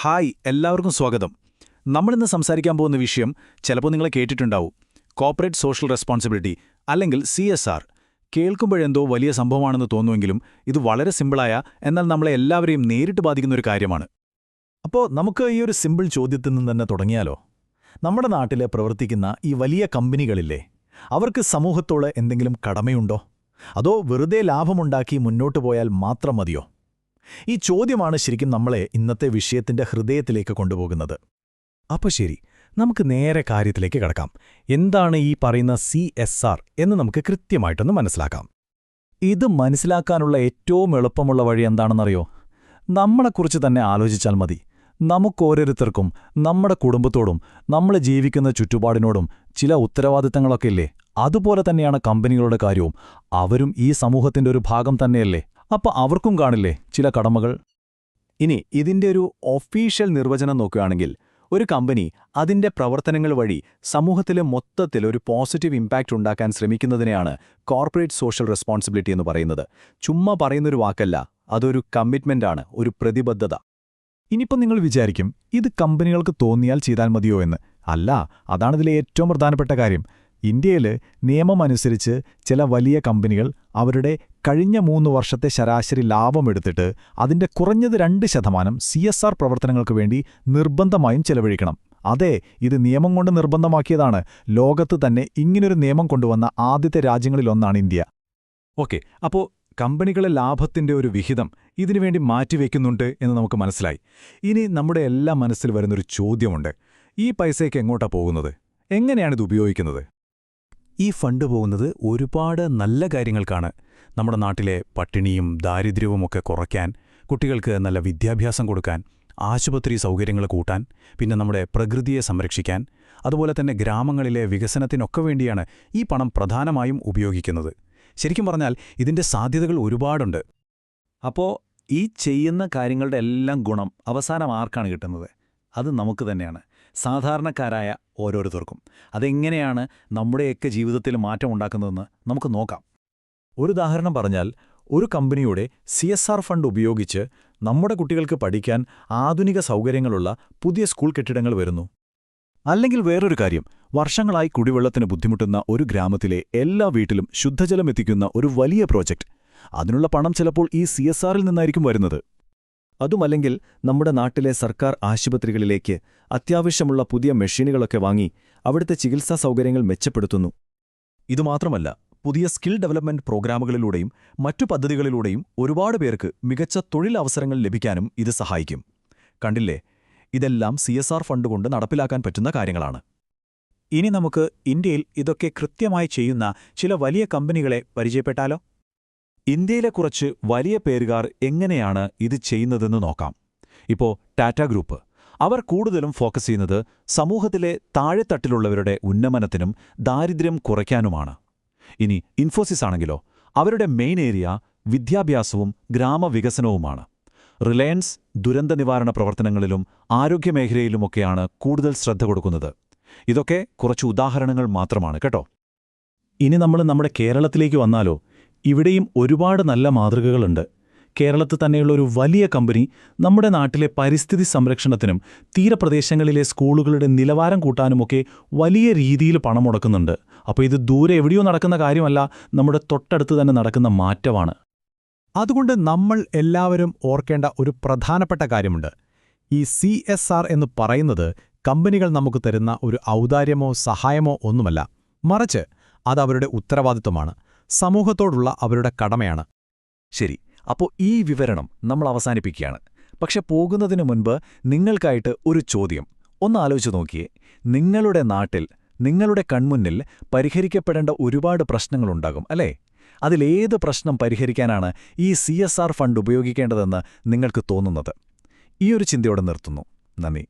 Hi എല്ലാവർക്കും സ്വാഗതം. നമ്മളിന്ന് സംസാരിക്കാൻ പോകുന്ന വിഷയം ചിലപ്പോൾ നിങ്ങളെ കേട്ടിട്ടുണ്ടാവും. കോപ്പറേറ്റ് സോഷ്യൽ റെസ്പോൺസിബിലിറ്റി അല്ലെങ്കിൽ സി എസ് ആർ. കേൾക്കുമ്പോഴെന്തോ വലിയ സംഭവമാണെന്ന് തോന്നുമെങ്കിലും ഇത് വളരെ സിമ്പിളായ എന്നാൽ നമ്മളെ എല്ലാവരെയും നേരിട്ട് ബാധിക്കുന്ന ഒരു കാര്യമാണ്. അപ്പോൾ നമുക്ക് ഈ ഒരു സിമ്പിൾ ചോദ്യത്തിൽ നിന്ന് തന്നെ തുടങ്ങിയാലോ? നമ്മുടെ നാട്ടിൽ പ്രവർത്തിക്കുന്ന ഈ വലിയ കമ്പനികളില്ലേ അവർക്ക് സമൂഹത്തോട് എന്തെങ്കിലും കടമയുണ്ടോ? അതോ വെറുതെ ലാഭമുണ്ടാക്കി മുന്നോട്ട് പോയാൽ മാത്രം മതിയോ? ഈ ചോദ്യമാണ് ശരിക്കും നമ്മളെ ഇന്നത്തെ വിഷയത്തിന്റെ ഹൃദയത്തിലേക്ക് കൊണ്ടുപോകുന്നത്. അപ്പോൾ ശരി നമുക്ക് നേരെ കാര്യത്തിലേക്ക് കടക്കാം. എന്താണ് ഈ പറയുന്ന സി എസ് ആർ എന്ന് നമുക്ക് കൃത്യമായിട്ടൊന്ന് മനസ്സിലാക്കാം. ഇത് മനസ്സിലാക്കാനുള്ള ഏറ്റവും എളുപ്പമുള്ള വഴി എന്താണെന്നറിയോ? നമ്മളെക്കുറിച്ച് തന്നെ ആലോചിച്ചാൽ മതി. നമുക്കോരോരുത്തർക്കും നമ്മുടെ കുടുംബത്തോടും നമ്മൾ ജീവിക്കുന്ന ചുറ്റുപാടിനോടും ചില ഉത്തരവാദിത്തങ്ങളൊക്കെ ഇല്ലേ? അതുപോലെ തന്നെയാണ് കമ്പനികളുടെ കാര്യവും. അവരും ഈ സമൂഹത്തിന്റെ ഒരു ഭാഗം തന്നെയല്ലേ? അപ്പൊ അവർക്കും കാണില്ലേ ചില കടമകൾ? ഇനി ഇതിന്റെ ഒരു ഒഫീഷ്യൽ നിർവചനം നോക്കുകയാണെങ്കിൽ ഒരു കമ്പനി അതിന്റെ പ്രവർത്തനങ്ങൾ വഴി സമൂഹത്തിലെ മൊത്തത്തിൽ ഒരു പോസിറ്റീവ് ഇമ്പാക്റ്റ് ഉണ്ടാക്കാൻ ശ്രമിക്കുന്നതിനെയാണ് കോർപ്പറേറ്റ് സോഷ്യൽ റെസ്പോൺസിബിലിറ്റി എന്ന് പറയുന്നത്. ചുമ്മാ പറയുന്നൊരു വാക്കല്ല അതൊരു കമ്മിറ്റ്മെന്റാണ് ഒരു പ്രതിബദ്ധത. ഇനിയിപ്പം നിങ്ങൾ വിചാരിക്കും ഇത് കമ്പനികൾക്ക് തോന്നിയാൽ ചെയ്താൽ മതിയോ എന്ന്. അല്ല അതാണിതിലെ ഏറ്റവും പ്രധാനപ്പെട്ട കാര്യം. ഇന്ത്യയിൽ നിയമമനുസരിച്ച് ചില വലിയ കമ്പനികൾ അവരുടെ കഴിഞ്ഞ മൂന്ന് വർഷത്തെ ശരാശരി ലാഭമെടുത്തിട്ട് അതിന്റെ കുറഞ്ഞത് രണ്ട് ശതമാനം സി എസ് ആർ പ്രവർത്തനങ്ങൾക്ക് വേണ്ടി നിർബന്ധമായും ചെലവഴിക്കണം. അതെ ഇത് നിയമം കൊണ്ട് നിർബന്ധമാക്കിയതാണ്. ലോകത്ത് തന്നെ ഇങ്ങനൊരു നിയമം കൊണ്ടുവന്ന ആദ്യത്തെ രാജ്യങ്ങളിലൊന്നാണ് ഇന്ത്യ. ഓക്കെ അപ്പോൾ കമ്പനികളെ ലാഭത്തിന്റെ ഒരു വിഹിതം ഇതിനുവേണ്ടി മാറ്റിവെക്കുന്നുണ്ട് എന്ന് നമുക്ക് മനസ്സിലായി. ഇനി നമ്മുടെ എല്ലാ മനസ്സിൽ വരുന്നൊരു ചോദ്യമുണ്ട്. ഈ പൈസയ്ക്ക് എങ്ങോട്ടാ പോകുന്നത്? എങ്ങനെയാണിത് ഉപയോഗിക്കുന്നത്? ഈ ഫണ്ട് പോകുന്നത് ഒരുപാട് നല്ല കാര്യങ്ങൾക്കാണ്. നമ്മുടെ നാട്ടിലെ പട്ടിണിയും ദാരിദ്ര്യവും ഒക്കെ കുറയ്ക്കാൻ കുട്ടികൾക്ക് നല്ല വിദ്യാഭ്യാസം കൊടുക്കാൻ ആശുപത്രി സൗകര്യങ്ങൾ കൂട്ടാൻ പിന്നെ നമ്മുടെ പ്രകൃതിയെ സംരക്ഷിക്കാൻ അതുപോലെ തന്നെ ഗ്രാമങ്ങളിലെ വികസനത്തിനൊക്കെ വേണ്ടിയാണ് ഈ പണം പ്രധാനമായും ഉപയോഗിക്കുന്നത്. ശരിക്കും പറഞ്ഞാൽ ഇതിന്റെ സാധ്യതകൾ ഒരുപാടുണ്ട്. അപ്പോൾ ഈ ചെയ്യുന്ന കാര്യങ്ങളുടെ എല്ലാം ഗുണം അവസാനം ആർക്കാണ് കിട്ടുന്നത്? അത് നമുക്ക് തന്നെയാണ്. സാധാരണക്കാരായ ഓരോരുത്തർക്കും. അതെങ്ങനെയാണ് നമ്മുടെയൊക്കെ ജീവിതത്തിൽ മാറ്റം ഉണ്ടാക്കുന്നതെന്ന് നമുക്ക് നോക്കാം. ഒരു ഉദാഹരണം പറഞ്ഞാൽ ഒരു കമ്പനിയുടെ സി എസ് ആർ ഫണ്ട് ഉപയോഗിച്ച് നമ്മുടെ കുട്ടികൾക്ക് പഠിക്കാൻ ആധുനിക സൗകര്യങ്ങളുള്ള പുതിയ സ്കൂൾ കെട്ടിടങ്ങൾ വരുന്നു. അല്ലെങ്കിൽ വേറൊരു കാര്യം വർഷങ്ങളായി കുടിവെള്ളത്തിന് ബുദ്ധിമുട്ടുന്ന ഒരു ഗ്രാമത്തിലെ എല്ലാ വീട്ടിലും ശുദ്ധജലം എത്തിക്കുന്ന ഒരു വലിയ പ്രോജക്റ്റ്. അതിനുള്ള പണം ചിലപ്പോൾ ഈ സി നിന്നായിരിക്കും വരുന്നത്. അതുമല്ലെങ്കിൽ നമ്മുടെ നാട്ടിലെ സർക്കാർ ആശുപത്രികളിലേക്ക് അത്യാവശ്യമുള്ള പുതിയ മെഷീനുകളൊക്കെ വാങ്ങി അവിടുത്തെ ചികിത്സാ സൗകര്യങ്ങൾ മെച്ചപ്പെടുത്തുന്നു. ഇതുമാത്രമല്ല പുതിയ സ്കിൽ ഡെവലപ്മെന്റ് പ്രോഗ്രാമുകളിലൂടെയും മറ്റു പദ്ധതികളിലൂടെയും ഒരുപാട് പേർക്ക് മികച്ച തൊഴിലവസരങ്ങൾ ലഭിക്കാനും ഇത് സഹായിക്കും. കണ്ടില്ലേ? ഇതെല്ലാം സി ഫണ്ട് കൊണ്ട് നടപ്പിലാക്കാൻ പറ്റുന്ന കാര്യങ്ങളാണ്. ഇനി നമുക്ക് ഇന്ത്യയിൽ ഇതൊക്കെ കൃത്യമായി ചെയ്യുന്ന ചില വലിയ കമ്പനികളെ പരിചയപ്പെട്ടാലോ? ഇന്ത്യയിലെ കുറച്ച് വലിയ പേരുകാർ എങ്ങനെയാണ് ഇത് ചെയ്യുന്നതെന്ന് നോക്കാം. ഇപ്പോ ടാറ്റ ഗ്രൂപ്പ്. അവർ കൂടുതലും ഫോക്കസ് ചെയ്യുന്നത് സമൂഹത്തിലെ താഴെത്തട്ടിലുള്ളവരുടെ ഉന്നമനത്തിനും ദാരിദ്ര്യം കുറയ്ക്കാനുമാണ്. ഇനി ഇൻഫോസിസ് ആണെങ്കിലോ അവരുടെ മെയിൻ ഏരിയ വിദ്യാഭ്യാസവും ഗ്രാമവികസനവുമാണ്. റിലയൻസ് ദുരന്ത നിവാരണ പ്രവർത്തനങ്ങളിലും ആരോഗ്യമേഖലയിലുമൊക്കെയാണ് കൂടുതൽ ശ്രദ്ധ കൊടുക്കുന്നത്. ഇതൊക്കെ കുറച്ച് ഉദാഹരണങ്ങൾ മാത്രമാണ് കേട്ടോ? ഇനി നമ്മൾ നമ്മുടെ കേരളത്തിലേക്ക് വന്നാലോ ഇവിടെയും ഒരുപാട് നല്ല മാതൃകകളുണ്ട്. കേരളത്തിൽ തന്നെയുള്ള ഒരു വലിയ കമ്പനി നമ്മുടെ നാട്ടിലെ പരിസ്ഥിതി സംരക്ഷണത്തിനും തീരപ്രദേശങ്ങളിലെ സ്കൂളുകളുടെ നിലവാരം കൂട്ടാനുമൊക്കെ വലിയ രീതിയിൽ പണം മുടക്കുന്നുണ്ട് അപ്പോൾ ഇത് ദൂരെ എവിടെയോ നടക്കുന്ന കാര്യമല്ല നമ്മുടെ തൊട്ടടുത്ത് തന്നെ നടക്കുന്ന മാറ്റമാണ്. അതുകൊണ്ട് നമ്മൾ എല്ലാവരും ഓർക്കേണ്ട ഒരു പ്രധാനപ്പെട്ട കാര്യമുണ്ട്. ഈ സി എസ് ആർ എന്ന് പറയുന്നത് കമ്പനികൾ നമുക്ക് തരുന്ന ഒരു ഔദാര്യമോ സഹായമോ ഒന്നുമല്ല. മറിച്ച് അത് അവരുടെ ഉത്തരവാദിത്വമാണ്. സമൂഹത്തോടുള്ള അവരുടെ കടമയാണ്. ശരി അപ്പോൾ ഈ വിവരണം നമ്മൾ അവസാനിപ്പിക്കുകയാണ്. പക്ഷെ പോകുന്നതിനു മുൻപ് നിങ്ങൾക്കായിട്ട് ഒരു ചോദ്യം. ഒന്ന് ആലോചിച്ചു നോക്കിയേ. നിങ്ങളുടെ നാട്ടിൽ നിങ്ങളുടെ കൺമുന്നിൽ പരിഹരിക്കപ്പെടേണ്ട ഒരുപാട് പ്രശ്നങ്ങളുണ്ടാകും അല്ലേ? അതിലേത് പ്രശ്നം പരിഹരിക്കാനാണ് ഈ സി ഫണ്ട് ഉപയോഗിക്കേണ്ടതെന്ന് നിങ്ങൾക്ക് തോന്നുന്നത്? ഈ ഒരു ചിന്തയോടെ നിർത്തുന്നു. നന്ദി.